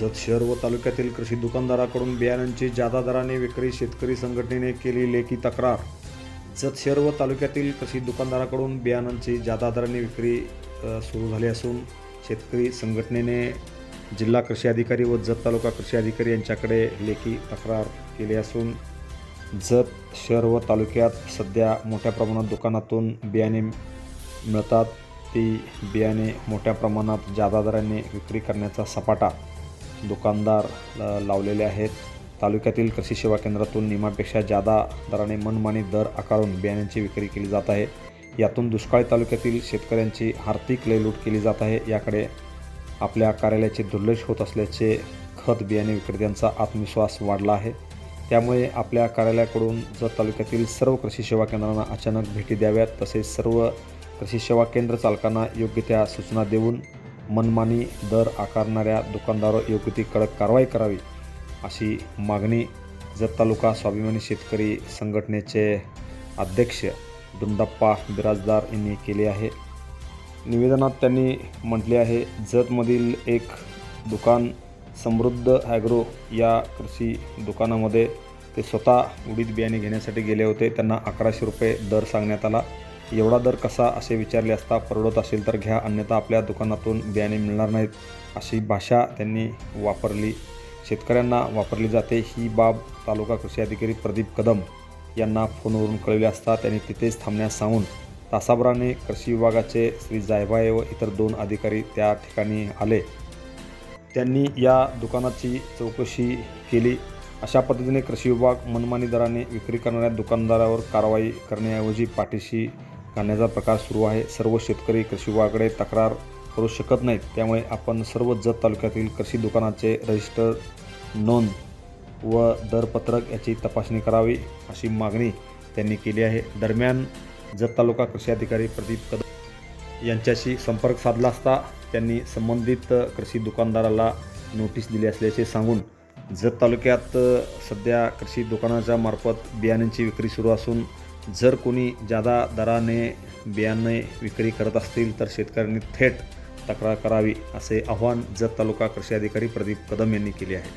जत शहर व तालुक्यातील कृषी दुकानदाराकडून बियाण्यांची जादा दराने विक्री शेतकरी संघटनेने केली लेखी तक्रार. जत शहर व तालुक्यातील कृषी दुकानदाराकडून बियाणांची जादा दराने विक्री सुरू झाली असून शेतकरी संघटनेने जिल्हा कृषी अधिकारी व जत तालुका कृषी अधिकारी यांच्याकडे लेखी तक्रार केली असून जत शहर व तालुक्यात सध्या मोठ्या प्रमाणात दुकानातून बियाणे मिळतात. ती बियाणे मोठ्या प्रमाणात जादा दराने विक्री करण्याचा सपाटा दुकानदार लावलेले आहेत. तालुक्यातील कृषी सेवा केंद्रातून निमापेक्षा जादा दराने मनमानी दर आकारून बियाण्यांची विक्री केली जात आहे. यातून दुष्काळी तालुक्यातील शेतकऱ्यांची आर्थिक लयलूट केली जात आहे. याकडे आपल्या कार्यालयाचे दुर्लक्ष होत असल्याचे खत बियाणे विक्रेत्यांचा आत्मविश्वास वाढला आहे. त्यामुळे आपल्या कार्यालयाकडून जर तालुक्यातील सर्व कृषी सेवा केंद्रांना अचानक भेटी द्याव्यात तसेच सर्व कृषी सेवा केंद्र चालकांना योग्य त्या सूचना देऊन मनमानी दर आकारणाऱ्या दुकानदारावर योग्य ती कडक कारवाई करावी अशी मागणी जत तालुका स्वाभिमानी शेतकरी संघटनेचे अध्यक्ष दुंडप्पा बिराजदार यांनी केली आहे. निवेदनात त्यांनी म्हटले आहे जतमधील एक दुकान समृद्ध ॲग्रो या कृषी दुकानामध्ये ते स्वतः उडीद बियाणे घेण्यासाठी गेले होते. त्यांना अकराशे रुपये दर सांगण्यात आला. एवढा दर कसा असे विचारले असता परवडत असेल तर घ्या अन्यथा आपल्या दुकानातून बियाणे मिळणार नाहीत अशी भाषा त्यांनी वापरली. शेतकऱ्यांना वापरली जाते ही बाब तालुका कृषी अधिकारी प्रदीप कदम यांना फोनवरून कळविले असता त्यांनी तिथेच थांबण्यास सांगून तासाभराने कृषी विभागाचे श्री जायभाये व इतर दोन अधिकारी त्या ठिकाणी आले. त्यांनी या दुकानाची चौकशी केली. अशा पद्धतीने कृषी विभाग मनमानी दराने विक्री करणाऱ्या दुकानदारावर कारवाई करण्याऐवजी पाठीशी घालण्याचा प्रकार सुरू आहे. सर्व शेतकरी कृषी विभागाकडे तक्रार करू शकत नाहीत. त्यामुळे आपण सर्व जत तालुक्यातील कृषी दुकानाचे रजिस्टर नोंद व दरपत्रक याची तपासणी करावी अशी मागणी त्यांनी केली आहे. दरम्यान जत तालुका कृषी अधिकारी प्रदीप कदम यांच्याशी संपर्क साधला असता त्यांनी संबंधित कृषी दुकानदाराला नोटीस दिली असल्याचे सांगून जत तालुक्यात सध्या कृषी दुकानाच्या मार्फत बियाण्यांची विक्री सुरू असून जर कोणी जादा दराने बियाणे विक्री करत असतील तर शेतकऱ्यांनी थेट तक्रार करावी असे आवाहन जत तालुका कृषी अधिकारी प्रदीप कदम यांनी केले आहे.